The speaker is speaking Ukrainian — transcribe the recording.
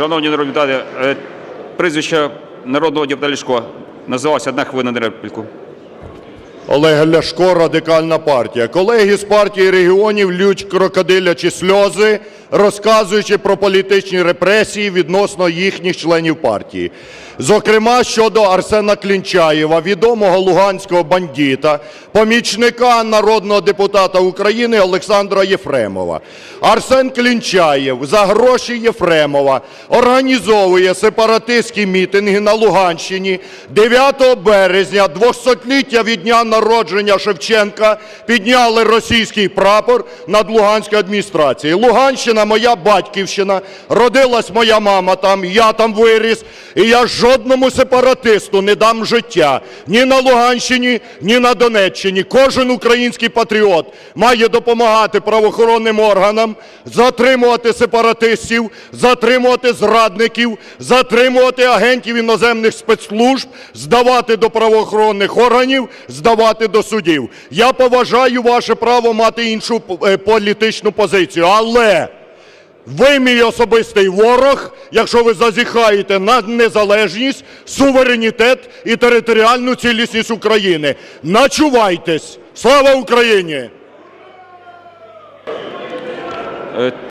Шановні народні депутати, е, прізвище народного депутата Ляшко Називалося одна хвилина на репліку. Олег Ляшко, Радикальна партія. Колеги з партії регіонів лють крокодилячі сльози, розказуючи про політичні репресії відносно їхніх членів партії. Зокрема, щодо Арсена Клінчаєва, відомого луганського бандита, помічника народного депутата України Олександра Єфремова. Арсен Клінчаєв за гроші Єфремова організовує сепаратистські мітинги на Луганщині 9 березня, 200-ліття від дня народження Шевченка, підняли російський прапор над Луганською адміністрацією. Луганщина моя батьківщина, родилась моя мама там, я там виріс, і я жодному сепаратисту не дам життя ні на Луганщині, ні на Донеччині. Кожен український патріот має допомагати правоохоронним органам затримувати сепаратистів, затримувати зрадників, затримувати агентів іноземних спецслужб, здавати до правоохоронних органів, здавати до судів. Я поважаю ваше право мати іншу е, політичну позицію, але ви мій особистий ворог, якщо ви зазіхаєте на незалежність, суверенітет і територіальну цілісність України. Начувайтесь! Слава Україні! Е,